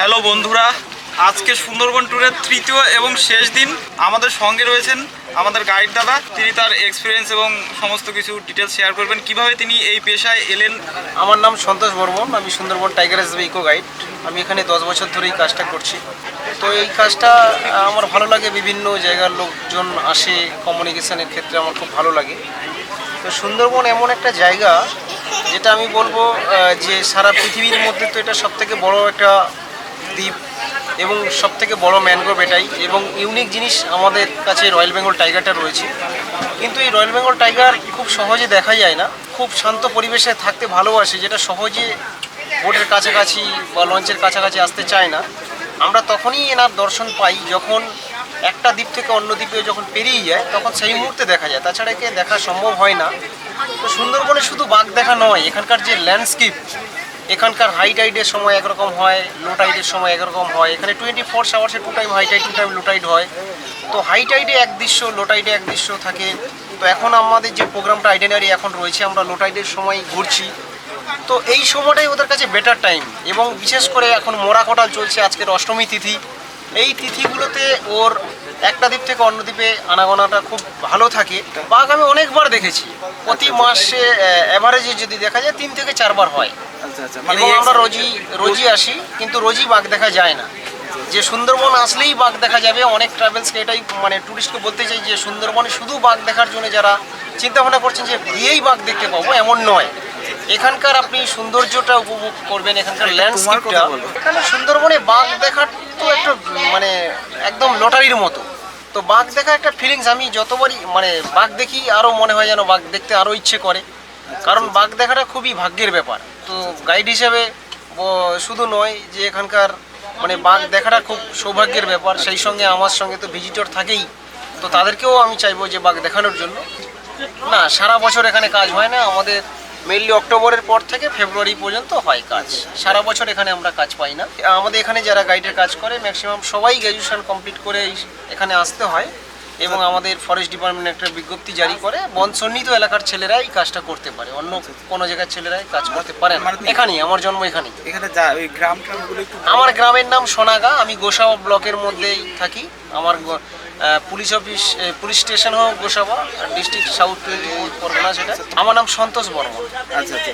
Hello বন্ধুরা, আজকে সুন্দরবন ট্যুরের তৃতীয় এবং শেষ দিন আমাদের সঙ্গে রয়েছেন আমাদের গাইড দাদা। তিনি তার এক্সপিরিয়েন্স এবং সমস্ত কিছু ডিটেলস শেয়ার করবেন। কীভাবে তিনি এই পেশায় এলেন? আমার নাম সন্তোষ বর্মন, আমি Sundarban tiger reserve eco guide আমি এখানে দশ বছর ধরে এই কাজটা করছি। তো এই কাজটা আমার ভালো লাগে, বিভিন্ন জায়গার লোকজন আসে কমিউনিকেশনের ক্ষেত্রে আমার খুব ভালো লাগে। তো সুন্দরবন এমন একটা জায়গা, যেটা আমি বলব যে সারা পৃথিবীর মধ্যে তো এটা সব থেকে বড় একটা দ্বীপ এবং সব থেকে বড় ম্যানগ্রোভ এটাই এবং ইউনিক জিনিস আমাদের কাছে রয়্যাল বেঙ্গল টাইগারটা রয়েছে। কিন্তু এই রয়্যাল বেঙ্গল টাইগার খুব সহজে দেখা যায় না, খুব শান্ত পরিবেশে থাকতে ভালোবাসে যেটা সহজে বোটের কাছাকাছি বা লঞ্চের কাছাকাছি আসতে চায় না। আমরা তখনই এনার দর্শন পাই যখন একটা দ্বীপ থেকে অন্য দ্বীপে যখন পেরিয়ে যায়, তখন সেই মুহূর্তে দেখা যায়। তাছাড়া একে দেখা সম্ভব হয় না। তো সুন্দরবনে শুধু বাঘ দেখা নয়, এখানকার যে ল্যান্ডস্কেপ এখানকার হাই টাইডের সময় একরকম হয় লো টাইডের সময় একরকম হয়। এখানে twenty four আওয়ার্সে two time high tide two time low tide হয়। তো হাই টাইডে এক দৃশ্য লো টাইডে এক দৃশ্য থাকে। তো এখন আমাদের যে প্রোগ্রামটা আইডেনারি এখন রয়েছে, আমরা লো টাইডের সময় ঘুরছি। তো এই সময়টাই ওদের কাছে বেটার টাইম এবং বিশেষ করে এখন মোরা কটাল চলছে আজকের অষ্টমী তিথি। এই তিথিগুলোতে ওর একটা দ্বীপ থেকে অন্য দ্বীপে আনাগোনাটা খুব ভালো থাকে। বাঘ আমি অনেকবার দেখেছি। প্রতি মাসে অ্যাভারেজে যদি দেখা যায়, তিন থেকে চারবার হয়। আচ্ছা আচ্ছা। এবং আমরা রোজই রোজই আসি কিন্তু রোজই বাঘ দেখা যায় না। যে সুন্দরবন আসলেই বাঘ দেখা যাবে অনেক ট্রাভেলসকে এটাই মানে ট্যুরিস্টকে বলতে চাই যে সুন্দরবনে শুধু বাঘ দেখার জন্য যারা চিন্তা ভাবনা করছেন যে গিয়েই বাঘ দেখতে পাবো এমন নয়। এখানকার আপনি সৌন্দর্যটা উপভোগ করবেন এখানকার ল্যান্ডস্কেপটা এখানে সুন্দরবনে বাঘ দেখার তো একটা মানে একদম লটারির মতো। তো বাঘ দেখা একটা ফিলিংস আমি যতবারই মানে বাঘ দেখি আরও মনে হয় যেন বাঘ দেখতে আরও ইচ্ছে করে। কারণ বাঘ দেখাটা খুবই ভাগ্যের ব্যাপার। গাইড হিসেবে শুধু নয় যে এখানকার মানে বাঘ দেখাটা খুব সৌভাগ্যের ব্যাপার, সেই সঙ্গে আমার সঙ্গে তো ভিজিটর থাকেই। তো তাদেরকেও আমি চাইব যে বাঘ দেখানোর জন্য। না, সারা বছর এখানে কাজ হয় না, আমাদের মেনলি অক্টোবরের পর থেকে ফেব্রুয়ারি পর্যন্ত হয় কাজ। সারা বছর এখানে আমরা কাজ পাই না। আমাদের এখানে যারা গাইডের কাজ করে ম্যাক্সিমাম সবাই গ্র্যাজুয়েশন কমপ্লিট করে এখানে আসতে হয়। এবং আমাদের ফরেস্ট ডিপার্টমেন্ট একটা বিজ্ঞপ্তি জারি করে বন সন্নিহিত এলাকার ছেলেরাই কাজটা করতে পারে। অন্য কোনো জায়গার ছেলেরাই কাজ করতে পারে না। মানে- এখানেই আমার জন্ম এখানেই। এখানে যা ওই গ্রাম আমার গ্রামের নাম সোনাগা আমি গোসাবা ব্লকের মধ্যেই থাকি। আমার পুলিশ অফিস পুলিশ স্টেশন হোক Gosaba district south twenty Pargana সেটা। আমার নাম সন্তোষ বর্মন। আচ্ছা আচ্ছা।